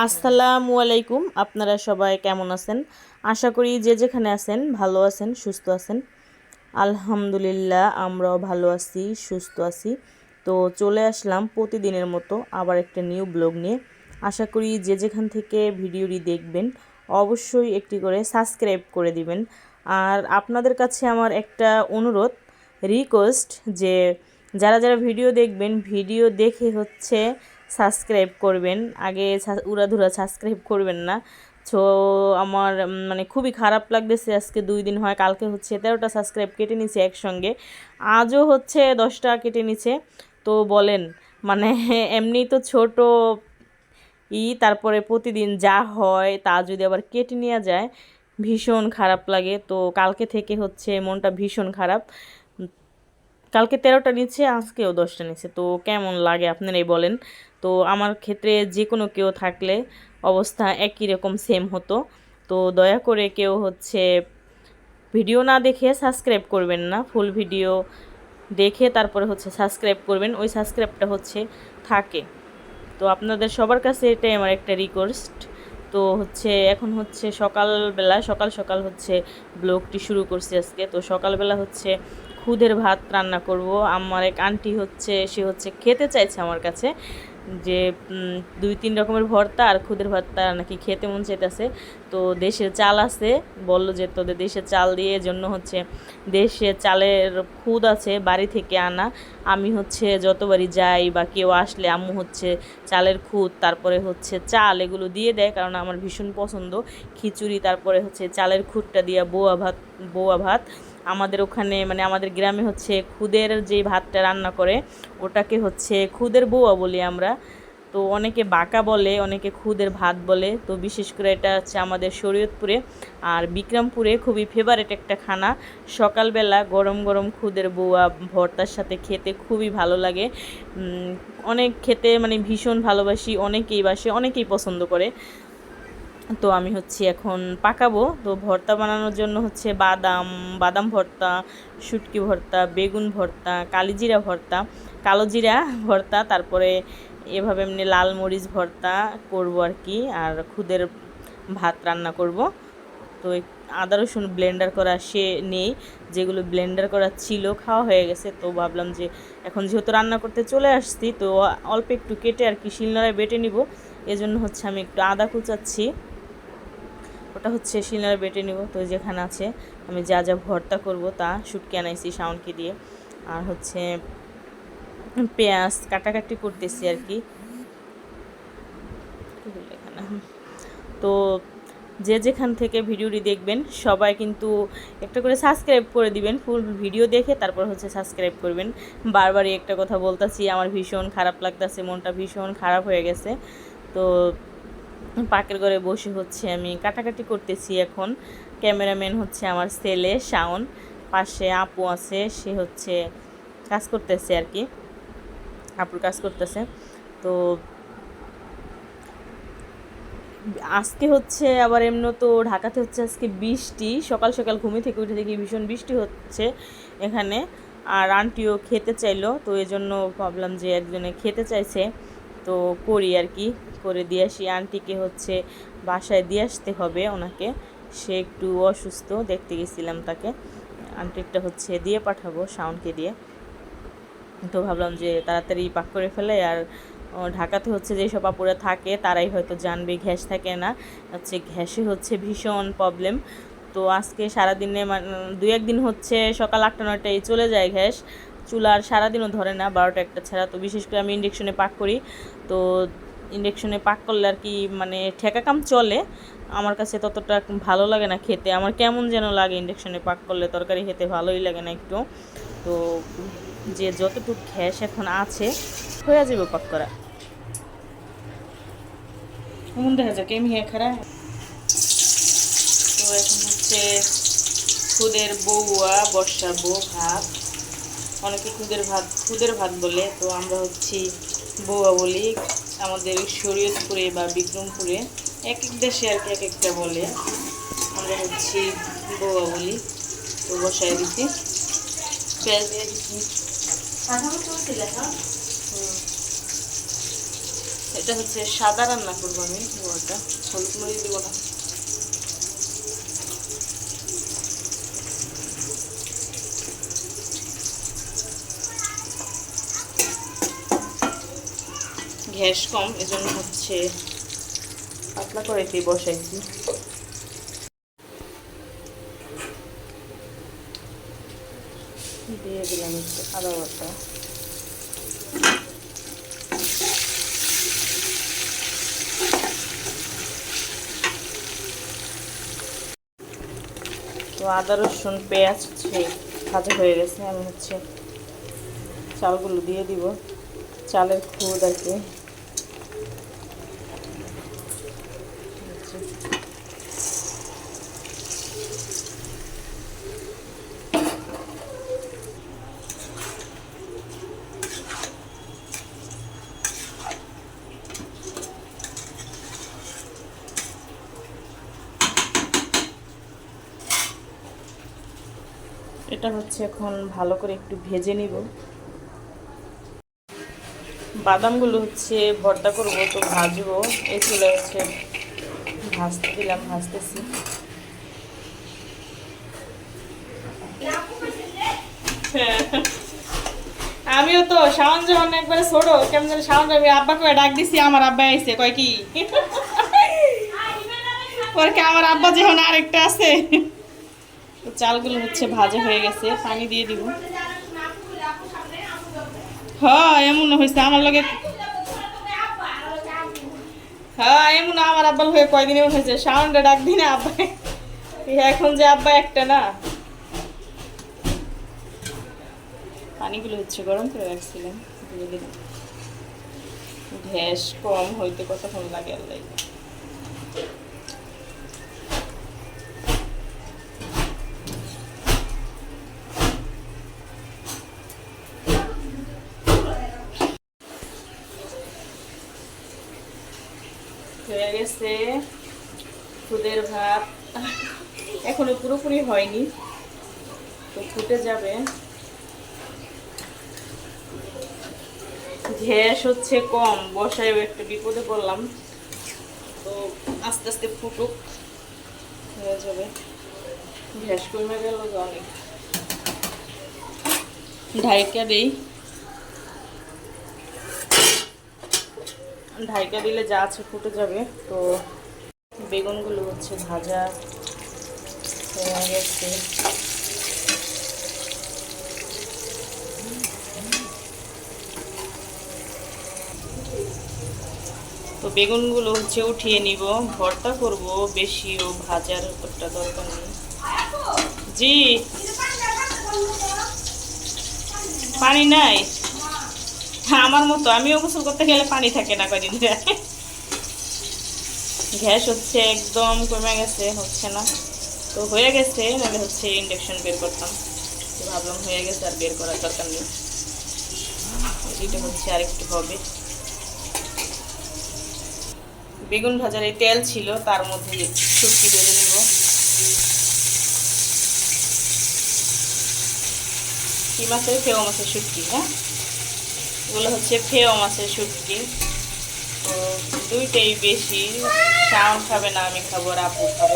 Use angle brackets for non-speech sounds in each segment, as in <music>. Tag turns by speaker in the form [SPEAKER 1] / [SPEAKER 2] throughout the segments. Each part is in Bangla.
[SPEAKER 1] আসসালামু আলাইকুম। আপনারা সবাই কেমন আছেন? আশা করি যে যেখানে আছেন ভালো আছেন, সুস্থ আছেন। আলহামদুলিল্লাহ, আমরাও ভালো আছি, সুস্থ আছি। তো চলে আসলাম প্রতিদিনের মতো আবার একটা নিউ ব্লগ নিয়ে। আশা করি যে যেখান থেকে ভিডিওটি দেখবেন, অবশ্যই একটি করে সাবস্ক্রাইব করে দিবেন। আর আপনাদের কাছে আমার একটা অনুরোধ রিকোয়েস্ট যে যারা যারা ভিডিও দেখবেন, ভিডিও দেখে হচ্ছে সাবস্ক্রাইব করবেন। আগে উড়াধুরা সাবস্ক্রাইব করবেন না। তো আমার মানে খুবই খারাপ লাগতেছে আজকে দুই দিন হয়। কালকে হচ্ছে তেরোটা সাবস্ক্রাইব কেটে নিছে একসঙ্গে। আজও হচ্ছে দশটা কেটে নিছে তো বলেন মানে <laughs> এমনি তো ছোট ই, তারপরে প্রতিদিন যা হয় তা যদি আবার কেটে নেওয়া যায়, ভীষণ খারাপ লাগে। তো কালকে থেকে হচ্ছে মনটা ভীষণ খারাপ। কালকে তেরোটা নিচ্ছে, আজকেও দশটা নিচ্ছে। তো কেমন লাগে আপনারাই বলেন। তো আমার ক্ষেত্রে যে কোনো কেউ থাকলে অবস্থা একই রকম সেম হতো। তো দয়া করে কেউ হচ্ছে ভিডিও না দেখে সাবস্ক্রাইব করবেন না ফুল ভিডিও দেখে তারপরে হচ্ছে সাবস্ক্রাইব করবেন। ওই সাবস্ক্রাইবটা হচ্ছে থাকে। তো আপনাদের সবার কাছে এটাই আমার একটা রিকোয়েস্ট তো হচ্ছে এখন হচ্ছে সকালবেলা, সকাল সকাল হচ্ছে ব্লগটি শুরু করছি আজকে। তো সকালবেলা হচ্ছে খুদের ভাত রান্না করব। আমার এক আন্টি হচ্ছে, সে হচ্ছে খেতে চাইছে আমার কাছে যে দুই তিন রকমের ভর্তা আর খুদের ভর্তা নাকি খেতে মন চাইতেছে। তো দেশের চাল আছে, বলল যে তোদের দেশের চাল দিয়ে জন্য হচ্ছে দেশে চালের খুদ আছে বাড়ি থেকে আনা। আমি হচ্ছে যতবারই যাই বা কেউ আসলে আম্মু হচ্ছে চালের খুদ, তারপরে হচ্ছে চাল এগুলো দিয়ে দেয় কারণ আমার ভীষণ পছন্দ। খিচুড়ি, তারপরে হচ্ছে চালের খুদটা দিয়ে বোয়া ভাত বোয়া ভাত। আমাদের ওখানে মানে আমাদের গ্রামে হচ্ছে খুদের যে ভাতটা রান্না করে, ওটাকে হচ্ছে খুদের বউয়া বলি আমরা। তো অনেকে বাঁকা বলে, অনেকে খুদের ভাত বলে। তো বিশেষ করে এটা হচ্ছে আমাদের শরীয়তপুরে আর বিক্রমপুরে খুবই ফেভারেট একটা খানা। সকালবেলা গরম গরম খুদের বউয়া ভর্তার সাথে খেতে খুবই ভালো লাগে। অনেক খেতে মানে ভীষণ ভালোবাসি, অনেকেই বাসে, অনেকেই পছন্দ করে। তো আমি হচ্ছে এখন পাকাবো। তো ভর্তা বানানোর জন্য হচ্ছে বাদাম বাদাম ভর্তা, শুটকি ভর্তা, বেগুন ভর্তা, কালিজিরা ভর্তা, কালো জিরা ভর্তা, তারপরে এভাবে এমনি লাল মরিচ ভর্তা করব আর কি, আর খুদের ভাত রান্না করব। তো আদা রসুন ব্লেন্ডার করা সে নেই, যেগুলো ব্লেন্ডার করা ছিল, খাওয়া হয়ে গেছে, তো ভাবলাম যে এখন যেহেতু রান্না করতে চলে আসছি, তো অল্প একটু কেটে আর কি শিলনোড়ায় বেটে নিব। এজন্য হচ্ছে আমি একটু আদা কুচাচ্ছি। ওটা হচ্ছে শিলনোড়ায় বেটে নিব, তো যেখানে আছে আমি যা যা ভর্তা করব তা শুটকি আনাইছি শাওনকে দিয়ে। আর হচ্ছে পেঁয়াজ কাটাকাটি করতেছি আর কি। তো যে যেখান থেকে ভিডিওটি দেখবেন সবাই কিন্তু একটা করে সাবস্ক্রাইব করে দিবেন, ফুল ভিডিও দেখে তারপর হচ্ছে সাবস্ক্রাইব করবেন। বারবারই একটা কথা বলতাছি, আমার ভীষণ খারাপ লাগতাছে, মনটা ভীষণ খারাপ হয়ে গেছে। তো পাকের ঘরে বসে হচ্ছে আমি কাটাকাটি করতেছি এখন। ক্যামেরাম্যান হচ্ছে আমার ছেলে শাওন। পাশে আপু আছে, সে হচ্ছে কাজ করতেছে আর কি। আপুর কাজ করতেছে। তো আজকে হচ্ছে আবার এমনি তো ঢাকাতে হচ্ছে আজকে বৃষ্টি। সকাল সকাল ঘুমে থেকে উঠে দেখি ভীষণ বৃষ্টি হচ্ছে এখানে। আর আন্টিও খেতে চাইলো, তো এই জন্য ভাবলাম যে একজনে খেতে চাইছে, তো করি আর কি। করে দিয়ে আসি। আন্টিকে হচ্ছে বাসায় দিয়ে আসতে হবে ওনাকে। সে একটু অসুস্থ, দেখতে গেছিলাম তাকে। আন্টিরটা হচ্ছে দিয়ে পাঠাবো, শাওনকে দিয়ে। তো ভাবলাম যে তাড়াতাড়ি পাক করে ফেলে আর ঢাকাতে হচ্ছে যেসব আপুরা থাকে, তারাই হয়তো জানবে ঘ্যাস থাকে না। হচ্ছে ঘ্যাসে হচ্ছে ভীষণ প্রবলেম তো আজকে সারাদিনে মানে দু একদিন হচ্ছে সকাল আটটা নয়টায় চলে যায় গ্যাস। চুলার সারাদিনও ধরে না, বারোটা একটা ছাড়া। তো বিশেষ করে আমি ইন্ডাকশনে পাক করি। তো ইন্ডাকশনে পাক করলে আর কি মানে ঠেকা কাম চলে। আমার কাছে ততটা ভালো লাগে না খেতে। আমার কেমন যেন লাগে ইন্ডাকশনে পাক করলে, তরকারি খেতে ভালোই লাগে না একটু। তো যে যতটুকু গ্যাস এখন আছে, হয়ে যাবে পাক করা। খারা তো এখন হচ্ছে খুদের ভাত। অনেকে খুদের ভাত খুদের ভাত বলে, তো আমরা হচ্ছি বউয়া বলি। আমাদের শরীয়তপুরে বা বিক্রমপুরে এক এক দেশে আর কি এক একটা বলে। আমরা হচ্ছি বোয়া বলি তো বসায় দিচ্ছি পেঁয়াজ দিয়ে দিচ্ছি। এটা হচ্ছে সাদা রান্না করব আমি বোয়াটা হলুদ মরিচ দিব না। গ্যাস কম, এজন্য হচ্ছে পাতলা করে দিয়ে বসাইছি। দিয়ে দিলাম একটু আদা বাটা। তো আদা, রসুন, পেঁয়াজ হচ্ছে ভাজা হয়ে গেছে। আমি হচ্ছে চালগুলো দিয়ে দিব। চালের খুদ আর কি। এটা হচ্ছে এখন ভালো করে একটু ভেজে নিব। বাদামগুলো হচ্ছে ভর্তা করব, তো ভাজবো। এই চলে হচ্ছে ভাজতে দিলাম, ভাজতেছি। আমিও তো শাওন যখন একবারে ছোট, কেমন যেন শাওন আমি আব্বাকে ডাক দিছি, আমার আব্বা আইছে, কয় কি? পরে আমার আব্বা যখন আরেকটা আছে? তো চালগুলো হচ্ছে ভাজা হয়ে গেছে, পানি দিয়ে দিব। হ্যাঁ এমন হয়েছে আমার লগে হ্যাঁ এমন আমার আব্বার হয়ে কয়দিন এমন হয়েছে? সাউন্ডে ডাক দিন আব্বা এখন যে আব্বা একটা না। পানিগুলো হচ্ছে গরম করে রাখছিলাম। দিয়ে দিলাম। গ্যাস কম হইতে কতক্ষণ লাগে আল্লাহ হয়নি। তো ফুটে যাবে। গ্যাস হচ্ছে কম বসায় একটা বিপদে পড়লাম। তো আস্তে আস্তে ফুটুক, হয়ে যাবে। গ্যাস কমে গেল অনেক। ঢাইকা দেই। ঢাইকা দিলে যা আছে ফুটে যাবে। তো বেগুনগুলো হচ্ছে ভাজা। হয়ে গেছে তো বেগুনগুলো হচ্ছে উঠিয়ে নিব, ভর্তা করব, বেশি ও ভাজার একটা দরকার নেই। জি। পানি নাই? হ্যাঁ আমার মতো, আমিও গোসল করতে গেলে পানি থাকে না কদিন গ্যাস হচ্ছে একদম কমে গেছে, হচ্ছে না। তো হয়ে গেছে, নাহলে হচ্ছে ইন্ডাকশন বের করতাম। তো ভাবলাম হয়ে গেছে আর বের করার দরকার নেই। এটা হচ্ছে আরেকটু হবে। বেগুন ভাজার এই তেল ছিল, তার মধ্যে শুটকি বেঁধে নিব কি মাছের? ফেও মাছের শুটকি হ্যাঁ? এগুলো হচ্ছে ফেও মাছের শুটকি। তো দুইটাই বেশি শাওন খাবে না, আমি খাব আর আপু খাব।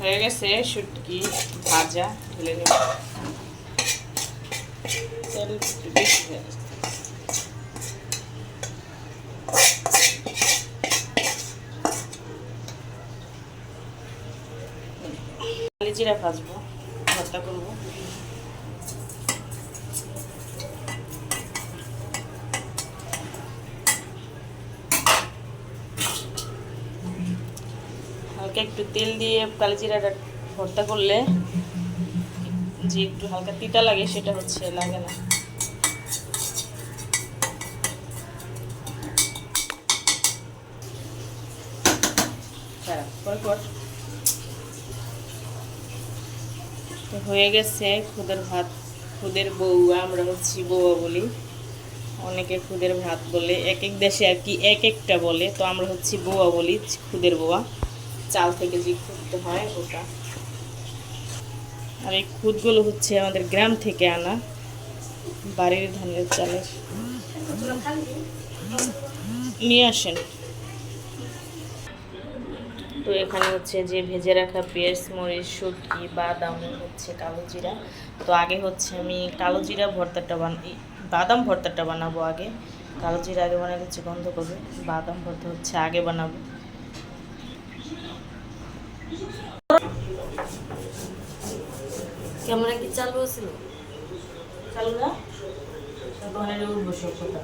[SPEAKER 1] হয়ে গেছে শুটকি ভাজা ঢেলে তেল বেশি জিরা ভাজবো ভর্তা করব। হালকা একটু তেল দিয়ে কালি জিরাটা ভর্তা করলে যে একটু হালকা তিতা লাগে, সেটা হচ্ছে লাগে না। পর তো হয়ে গেছে খুদের ভাত, খুদের বউ, আমরা হচ্ছি বউয়া বলি। অনেকে খুদের ভাত বলে, এক এক দেশে আর কি এক একটা বলে, তো আমরা হচ্ছে বোয়া বলি, খুদের বোয়া চাল থেকে যে খুদতে হয় ওটা। আর এই খুদগুলো হচ্ছে আমাদের গ্রাম থেকে আনা বাড়ির ধানের চালের। নিয়ে আসেন। তো এখানে হচ্ছে যে ভেজে রাখা পেঁয়াজ, মরিচ, শুটকি, বাদাম, হচ্ছে কালো জিরা। তো আগে হচ্ছে আমি কালো জিরা ভর্তাটা বানাই বাদাম ভর্তাটা বানাবো আগে। কালো জিরা আগে বানালে হচ্ছে গন্ধ করবে বাদাম ভর্তা হচ্ছে আগে বানাবো।
[SPEAKER 2] ক্যামেরা কি চালু ছিল
[SPEAKER 1] চালু না? দোকানে উঠবো সব কথা।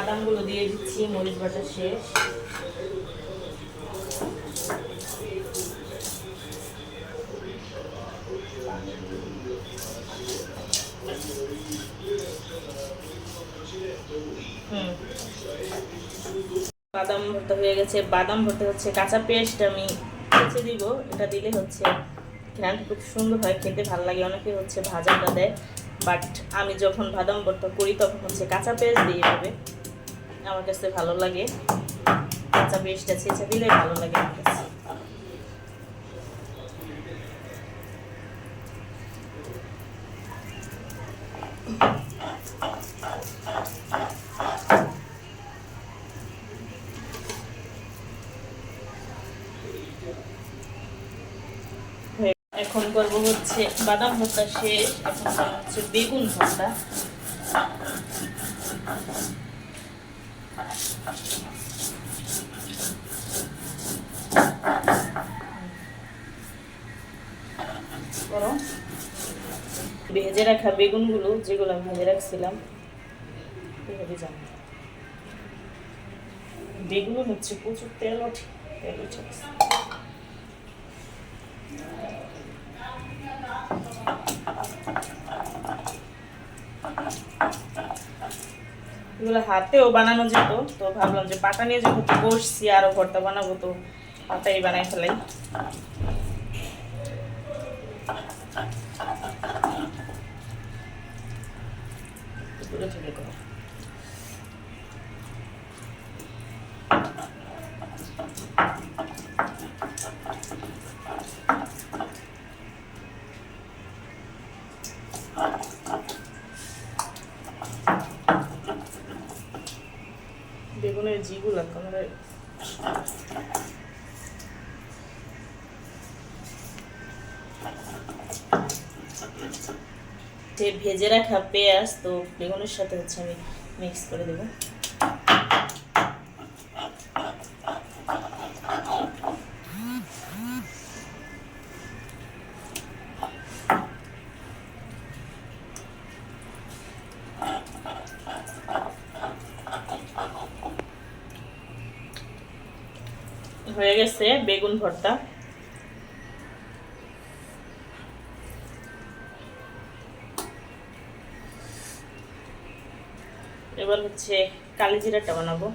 [SPEAKER 1] বাদামগুলো দিয়ে দিচ্ছি, মরিচ বাটা শেষ। বাদাম ভর্তা হয়ে গেছে। বাদাম ভর্তা হচ্ছে কাঁচা পেস্ট, আমি কুচে দিব। এটা দিলে হচ্ছে ঘ্রানটা খুব সুন্দর হয়, খেতে ভালো লাগে। অনেকে হচ্ছে ভাজাটা দেয়, বাট আমি যখন বাদাম ভর্তা করি তখন হচ্ছে কাঁচা পেঁয়াজ দিয়ে হবে আমার কাছে ভালো লাগে। কাঁচা পেঁয়াজটা ছেঁচে দিলে ভালো লাগে আমার কাছে। এখন করব হচ্ছে বাদাম ভর্তা শেষ এখন হচ্ছে বেগুন ভর্তা। ভেজে রাখা বেগুনগুলো যেগুলো ভেজে রাখছিলাম এভাবে বেগুন হচ্ছে প্রচুর তেল তেল উঠে। এগুলো হাতেও বানানো যেত, তো ভাবলাম যে পাটা নিয়ে যখন বসছি আরও ভর্তা বানাবো, তো পাতাই বানাই ফেলাই করে। যে ভেজে রাখা পেঁয়াজ, তো বেগুনের সাথে হচ্ছে আমি মিক্স করে দেবো। হয়ে গেছে বেগুন ভর্তা। এবার হচ্ছে কালি জিরাটা বানাবো।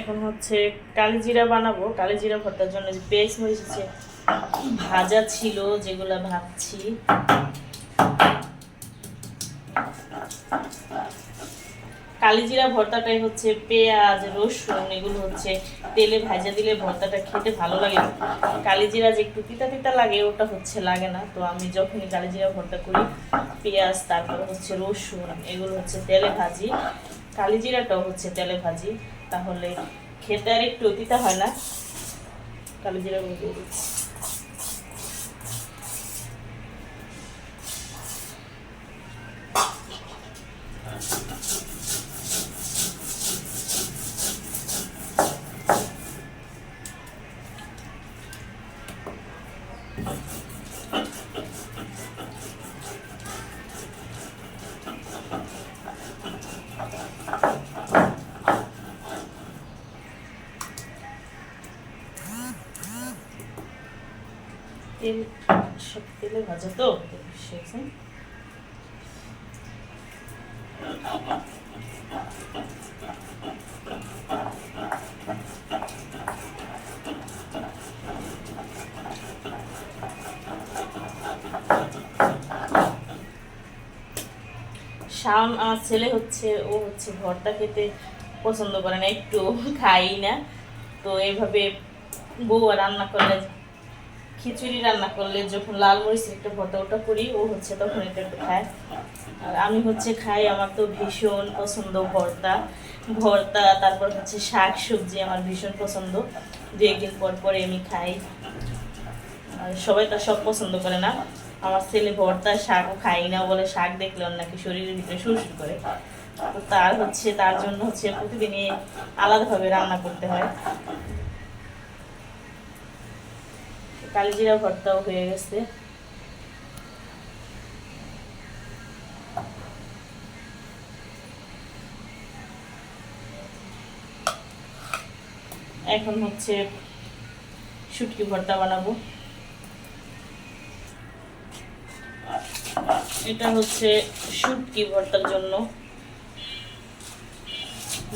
[SPEAKER 1] এখন হচ্ছে কালি জিরা বানাবো। কালি জিরা ভর্তার জন্য যে পেস্ট মরিচ ভাজা ছিল, যেগুলো ভাবছি কালিজিরা ভর্তাটাই হচ্ছে পেঁয়াজ, রসুন, এগুলো হচ্ছে তেলে ভাজা দিলে ভর্তাটা খেতে ভালো লাগে। কালিজিরা যে একটু তিতা তিতা লাগে, ওটা হচ্ছে লাগে না। তো আমি যখনই কালিজিরা ভর্তা করি, পেঁয়াজ, তারপর হচ্ছে রসুন, এগুলো হচ্ছে তেলে ভাজি। কালিজিরাটাও হচ্ছে তেলে ভাজি, তাহলে খেতে আর একটু তিতা হয় না। কালিজিরা তেল, সব তেলে ভাজা তো সেখানে শাওন, আমার ছেলে হচ্ছে, ও হচ্ছে ভর্তা খেতে পছন্দ করে না, একটু খাই না। তো এইভাবে বউ রান্না করলে খিচুড়ি রান্না করলে যখন লাল মরিচের একটা ভর্তা ওটা করি, ও হচ্ছে তখন এটা একটু খায়। আর আমি হচ্ছে খাই আমার তো ভীষণ পছন্দ ভর্তা। ভর্তা, তারপর হচ্ছে শাক সবজি আমার ভীষণ পছন্দ। দু একদিন পর পরে আমি খাই। আর সবাই তো সব পছন্দ করে না। আমার ছেলে ভর্তা শাকও খাই না বলে শাক দেখলে নাকি শরীরের ভিতরে সুরসুর করে। তো তার হচ্ছে, তার জন্য হচ্ছে প্রতিদিনই আলাদাভাবে রান্না করতে হয়। কালিজিরা ভর্তাও হয়ে গেছে। এখন হচ্ছে শুটকি ভর্তা বানাবো। এটা হচ্ছে শুটকি ভর্তার জন্য।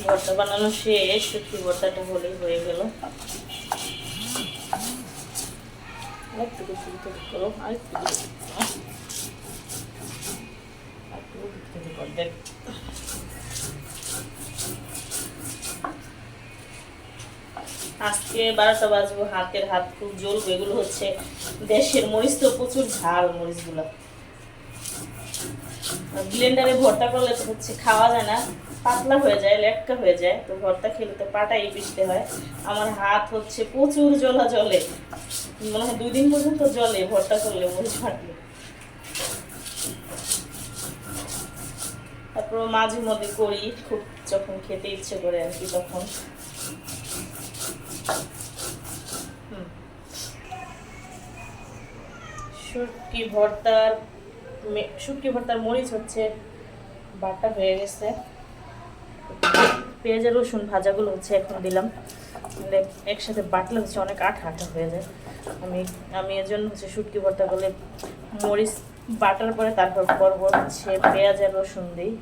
[SPEAKER 1] ভর্তা বানানো শেষ, শুটকি ভর্তাটা হলেই হয়ে গেল। আজকে বারোটা বাজবো, হাতের হাত খুব জ্বলবে এগুলো হচ্ছে দেশের মরিচ তো প্রচুর ঝাল মরিচগুলো। ব্লেন্ডারে ভর্তা করলে তো হচ্ছে খাওয়া যায় না, পাতলা হয়ে যায়, লেটকা হয়ে যায়, তো ভর্তা খেলে তো পাটাই পিষতে হয়। আমার হাত হচ্ছে প্রচুর জ্বলা জলে মনে হয় দুই দিন পর্যন্ত জলে ভর্তা করলে মরিচ ফাটলে তারপর মাঝে মধ্যে করি, খুব যখন খেতে ইচ্ছে করে আর কি তখন। শুটকি ভর্তার শুটকি ভর্তার মরিচ হচ্ছে, বাটা হয়ে গেছে। পেঁয়াজ আর রসুন ভাজাগুলো হচ্ছে এখন দিলাম। মানে একসাথে বাটলে হচ্ছে অনেক আঠা আঠা হয়ে যায়। আমি আমি এর জন্য হচ্ছে শুটকি ভর্তা করলে মরিচ বাটার পরে তারপর পরপর হচ্ছে পেঁয়াজ আর রসুন দিই।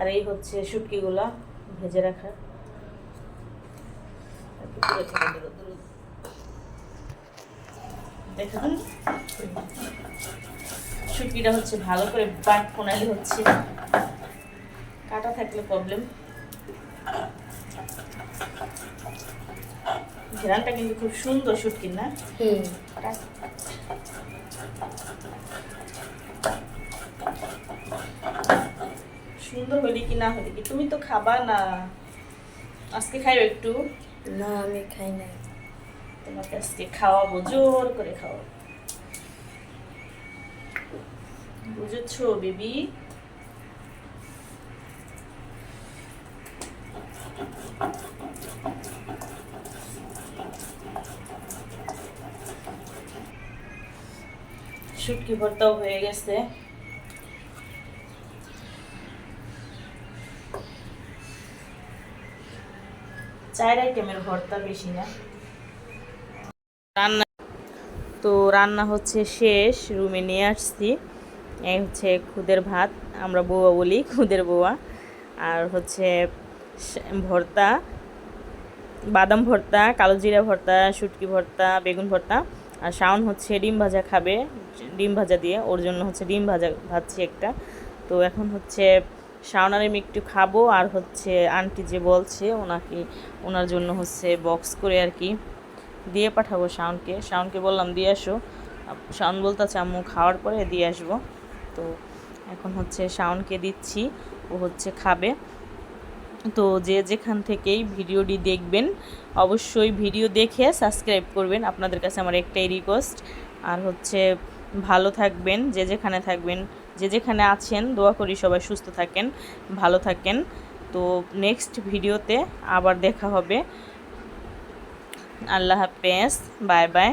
[SPEAKER 1] আর এই হচ্ছে শুটকিগুলা ভেজে রাখা একটু দূরে থেকে দূরে দূরে। দেখুন। শুটকিটা হচ্ছে ভালো করে বাট ফোনালে হচ্ছে। কাটা থাকলে প্রবলেম ঘেরানটা কিন্তু খুব সুন্দর শুটকির না?
[SPEAKER 2] হুম।
[SPEAKER 1] সুন্দর হলে কি না হলে কি? তুমি তো খাবা না। আজকে খাইও একটু।
[SPEAKER 2] না, আমি খাই না
[SPEAKER 1] তোমাকে আজকে খাওয়াবো, জোর করে খাওয়াবো। বুঝেছ, বেবি? শুটকি ভর্তাও হয়ে গেছে। চার আইটেমের ভর্তা বেশি না। রান্না তো রান্না হচ্ছে শেষ, রুমে নিয়ে আসছি। এই হচ্ছে খুদের ভাত, আমরা বউয়া বলি, খুদের বউয়া আর হচ্ছে ভর্তা, বাদাম ভর্তা, কালো জিরা ভর্তা, শুটকি ভর্তা, বেগুন ভর্তা। আর শাওন হচ্ছে ডিম ভাজা খাবে, ডিম ভাজা দিয়ে। ওর জন্য হচ্ছে ডিম ভাজা ভাজছি একটা। তো এখন হচ্ছে শাওন আমি একটু খাব আর হচ্ছে আন্টি যে বলছে ওনাকে, ওনার জন্য হচ্ছে বক্স করে আর কি দিয়ে পাঠাবো শাওনকে। শাওনকে বললাম, দিয়ে আসো। শাওন বলতেছে, আম্মু খাওয়ার পরে দিয়ে আসব। তো এখন হচ্ছে শাওনকে দিচ্ছি, ও হচ্ছে খাবে। তো যে যেখান থেকেই ভিডিওটি দেখবেন, অবশ্যই ভিডিও দেখে সাবস্ক্রাইব করবেন। আপনাদের কাছে আমার একটাই রিকোয়েস্ট আর হচ্ছে ভালো থাকবেন, যে যেখানে থাকবেন। যে যেখানে আছেন, দোয়া করি সবাই সুস্থ থাকেন, ভালো থাকেন। তো নেক্সট ভিডিওতে আবার দেখা হবে। আল্লাহ হাফেজ, বাই বাই।